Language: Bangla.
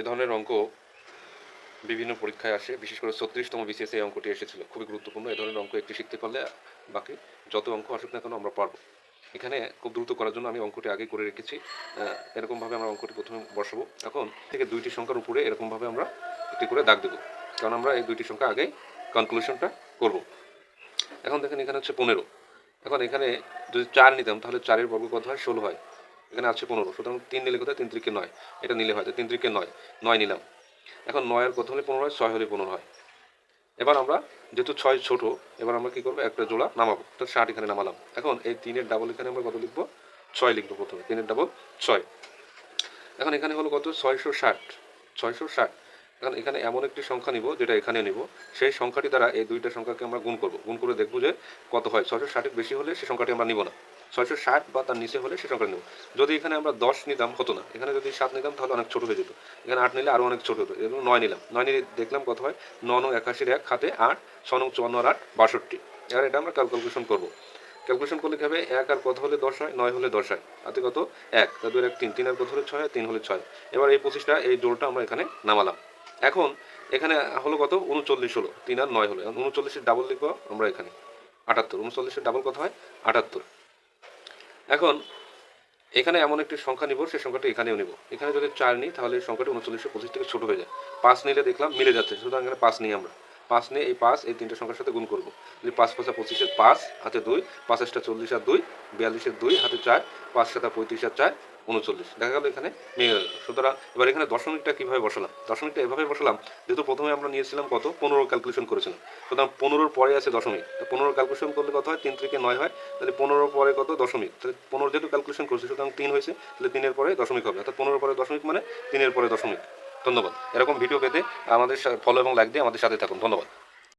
এ ধরনের অঙ্ক বিভিন্ন পরীক্ষায় আসে। বিশেষ করে ছত্রিশতম বিসিএস এই অঙ্কটি এসেছিল। খুবই গুরুত্বপূর্ণ। এ ধরনের অঙ্ক একটি শিখতে পারলে বাকি যত অঙ্ক আসুক না কেন আমরা পারব। এখানে খুব দ্রুত করার জন্য আমি অঙ্কটি আগে করে রেখেছি। এরকমভাবে আমরা অঙ্কটি প্রথমে বসাবো। এখন থেকে দুইটি সংখ্যার উপরে এরকমভাবে আমরা একটি করে দাগ দেবো। কারণ আমরা এই দুইটি সংখ্যা আগেই কনক্লুশনটা করব। এখন দেখেন এখানে হচ্ছে পনেরো। এখন এখানে যদি চার নিতাম, তাহলে চারের বর্গ কত হয় ষোলো হয়। এখানে আছে পনেরো, সুতরাং তিন নিলে কোথায়? তিন ত্রিকে নয়। এটা নিলে হয় তিন ত্রিকে নয় নয় নিলাম। এখন নয়ের কত হলে পনেরো হয়, ছয় হলে পনেরো হয়। এবার আমরা, যেহেতু ছয় ছোট, এবার আমরা কি করব? একটা জোড়া নামাবো, তো ষাট এখানে নামালাম। এখন এই তিনের ডাবল এখানে আমরা কত লিখব? ছয় লিখব প্রথমে, তিনের ডাবল ছয়। এখন এখানে হলো কত? ছয়শো ষাট ছয়শো ষাট। এখন এখানে এমন একটি সংখ্যা নিব, যেটা এখানে নিব। সেই সংখ্যাটি দ্বারা এই দুইটা সংখ্যাকে আমরা গুণ করব। গুণ করে দেখব যে কত হয়। ছয়শো ষাটের বেশি হলে সেই সংখ্যাটি আমরা নিব না। ছয়শো ষাট বা তার নিচে হলে সে সংখ্যা নেব। যদি এখানে আমরা দশ নিতাম, হতো না। এখানে যদি সাত নিতাম, তাহলে অনেক ছোট হয়ে যেত। এখানে আট নিলে আরও অনেক ছোট হতো। এবং নয় নিলাম। নয় নিলে দেখলাম কত হয়? ন নং একাশির এক হাতে আট ছ নং চুয়ান্ন আর আট, বাষট্টি। এবার এটা আমরা ক্যালকুলেশন করব। ক্যালকুলেশন করলে কি হবে? এক আর কত হলে দশ হয়? নয় হলে দশ হয়। তাতে কত? এক। তা দুই এক তিন। তিন আর কত হলে ছয় তিন হলে ছয়। এবার এই পঁচিশটা, এই জোরটা আমরা এখানে নামালাম। এখন এখানে হলো কত? উনচল্লিশ হলো। তিন আর নয় হলো। উনচল্লিশের ডাবল লিখব আমরা এখানে। আটাত্তর। উনচল্লিশের ডাবল কত হয়? আটাত্তর। এখন, এখানে এমন একটি সংখ্যা নিব সেই সংখ্যাটি এখানেও নিব। এখানে যদি চার নিই, তাহলে সংখ্যাটি উনচল্লিশশো পঁচিশ থেকে ছোটো হয়ে যায়। পাঁচ নিলে দেখলাম মিলে যাচ্ছে সুতরাং এখানে পাঁচ নিই আমরা। পাঁচ নিয়ে এই পাঁচ, এই তিনটে সংখ্যার সাথে গুণ করব। পাঁচ পাঁচা পঁচিশের পাঁচ, হাতে দুই পাঁচাশটা চল্লিশ আর দুই, বিয়াল্লিশের দুই, হাতে চার পাঁচ সাতা পঁয়ত্রিশ আর চার উনচল্লিশ। দেখা গেল এখানে মিলে গেল সুতরাং এবার এখানে দশমিকটা কীভাবে বসালাম? দশমিকটা এভাবে বসালাম, যেহেতু প্রথমে আমরা নিয়েছিলাম কত? পনেরো ক্যালকুলেশন করেছিলাম। সুতরাং পনেরোর পরে আছে দশমিক। পনেরো ক্যালকুলেশন করলে কত হয়? তিন থেকে নয় হয়। তাহলে পনেরোর পরে কত? দশমিক। তাহলে পনেরো যেহেতু ক্যালকুলেশন করছি, সুতরাং তিন হয়েছে। তাহলে তিনের পরে দশমিক হবে। অর্থাৎ পনেরোর পরে দশমিক মানে তিনের পরে দশমিক। ধন্যবাদ। এরকম ভিডিও পেতে আমাদের ফলো এবং লাইক দিয়ে আমাদের সাথে থাকুন। ধন্যবাদ।